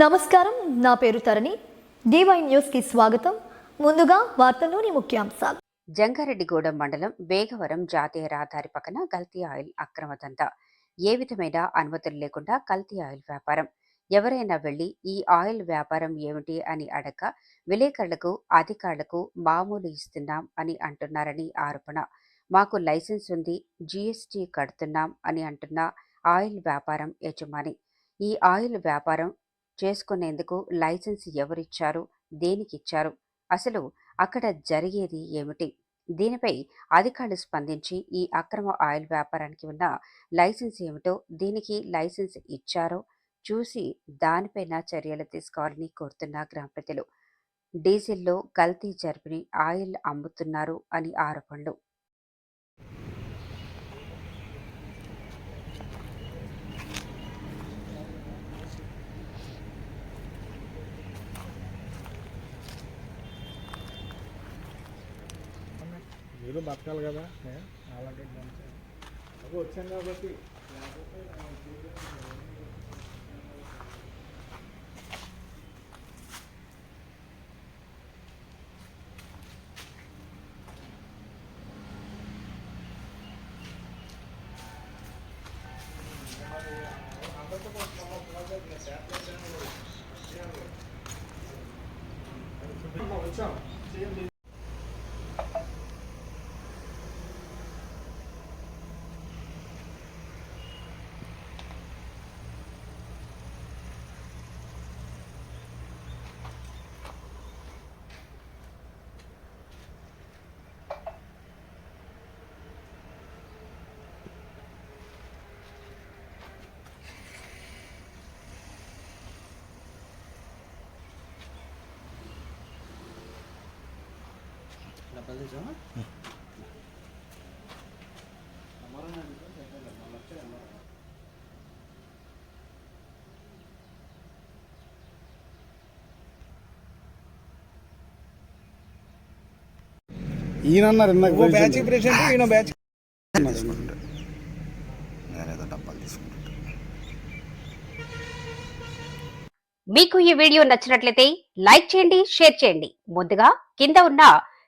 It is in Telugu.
నమస్కారం నా పేరు తరణి. డివై న్యూస్కి స్వాగతం. ముందుగా వార్తల్లోని ముఖ్యాంశాలు. జంగారెడ్డిగూడెం మండలం వేగవరం జాతీయ రహదారి పక్కన కల్తీ ఆయిల్ అక్రమ దందా ఏ విధమైన అనుమతులు లేకుండా కల్తీ ఆయిల్ వ్యాపారం. ఎవరైనా వెళ్ళి ఈ ఆయిల్ వ్యాపారం ఏమిటి అని అడగ విలేకరులకు అధికారులకు మామూలు ఇస్తున్నాం అని అంటున్నారని ఆరోపణ. మాకు లైసెన్స్ ఉంది జీఎస్టీ కడుతున్నాం అని అంటున్న ఆయిల్ వ్యాపారం యజమాని. ఈ ఆయిల్ వ్యాపారం చేసుకునేందుకు లైసెన్స్ ఎవరిచ్చారు? దేనికిచ్చారు? అసలు అక్కడ జరిగేది ఏమిటి? దీనిపై అధికారులు స్పందించి ఈ అక్రమ ఆయిల్ వ్యాపారానికి ఉన్న లైసెన్స్ ఏమిటో దీనికి లైసెన్స్ ఇచ్చారో చూసి దానిపైన చర్యలు తీసుకోవాలని కోరుతున్న గ్రామ ప్రజలు. డీజిల్లో కల్తీ జరిపిని ఆయిల్ అమ్ముతున్నారు అని ఆరోపణలు. మీరు బతకాలి కదా ఏ? అలాగే మంచి అవి వచ్చాం కాబట్టి వచ్చాం ఈయనన్నారు ఇందాక బ్యాచ్ ప్రెసిడెంట్ ఈయన బ్యాచ్. తీసుకుంటాడు నేనేదో డబ్బాలు తీసుకుంటాడు మీకు ఈ వీడియో నచ్చినట్లయితే లైక్ చేయండి షేర్ చేయండి. ముందుగా కింద ఉన్న